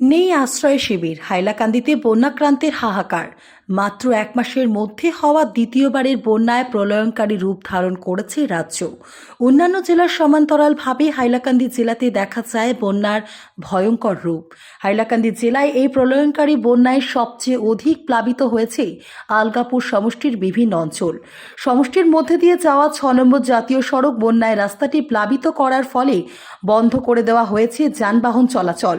নেই আশ্রয় শিবির হাইলাকান্দিতে বন্যাক্রান্তের হাহাকার। মাত্র এক মাসের মধ্যে হওয়া দ্বিতীয়বারের বন্যায় প্রলয়ঙ্কারী রূপ ধারণ করেছে রাজ্য। অন্যান্য জেলার সমান্তরালভাবে হাইলাকান্দি জেলাতে দেখা যায় বন্যার ভয়ঙ্কর রূপ। হাইলাকান্দি জেলায় এই প্রলয়ঙ্কারী বন্যায় সবচেয়ে অধিক প্লাবিত হয়েছে আলগাপুর সমষ্টির বিভিন্ন অঞ্চল। সমষ্টির মধ্যে দিয়ে যাওয়া ছ নম্বর জাতীয় সড়ক বন্যায় রাস্তাটি প্লাবিত করার ফলে বন্ধ করে দেওয়া হয়েছে যানবাহন চলাচল।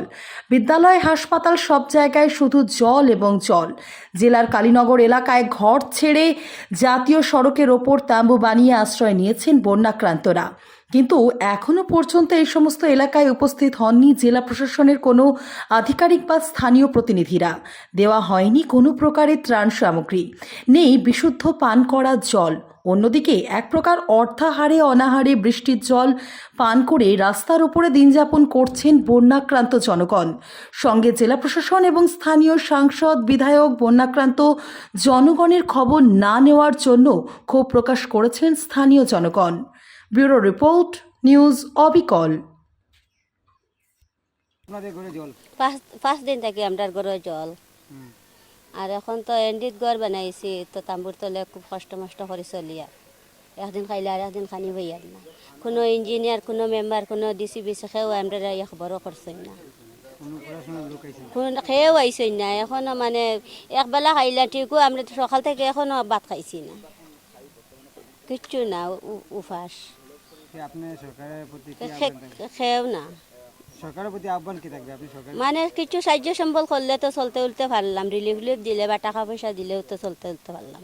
বিদ্যালয়, হাসপাতাল সব জায়গায় শুধু জল এবং জল। জেলার কালীনগর এলাকায় ঘর ছেড়ে জাতীয় সড়কের ওপর তাম্বু বানিয়ে আশ্রয় নিয়েছেন বন্যাক্রান্তরা। কিন্তু এখনও পর্যন্ত এই সমস্ত এলাকায় উপস্থিত হননি জেলা প্রশাসনের কোনো আধিকারিক বা স্থানীয় প্রতিনিধিরা। দেওয়া হয়নি কোনো প্রকারের ত্রাণ সামগ্রী। নেই বিশুদ্ধ পান করা জল। অন্যদিকে এক প্রকার অর্থাহারে অনাহারে বৃষ্টির জল পান করে রাস্তার উপরে দিনযাপন করছেন বন্যাক্রান্ত জনগণ। সঙ্গে জেলা প্রশাসন এবং স্থানীয় সাংসদ, বিধায়ক, বন্যাক্রান্ত জনগণের খবর না নেওয়ার জন্য ক্ষোভ প্রকাশ করেছেন স্থানীয় জনগণ। ব্যুরো রিপোর্ট নিউজ অবিকল। আপনাদের ঘরে জল? পাঁচ পাঁচ দিন থাকি আমরা ঘরে জল। আর এখন তো এন্ডিত ঘর বানাইছি তো তাম্বুর তলে খুব কষ্ট মষ্ট করে চলি আর একদিন খাইলে আর একদিন খানি হই আর না। কোনো ইঞ্জিনিয়ার কোনো মেম্বার কোনো ডিসি বিসি খেয়েও আমরা এই খবরও করছেন না। কোনো পড়াশোনার লোক আইছে? কোন খেয়েও আইসেন না। এখনও মানে একবেলা খাইলে ঠিকও আমরা সকাল থেকে এখনও ভাত খাইছি না। কিচ্ছু না উ- উপাস আপনি সরকারের প্রতি কি খে- আহ্বান থাকবে? খেয়েও না। সরকারের প্রতি আহ্বান কি থাকবে? আপনি সরকার মানে কিছু সাহায্য সম্বল করলে তো চলতে উলতে পারলাম। রিলিফ দিলে বা টাকা পয়সা দিলেও তো চলতে উলতে পারলাম।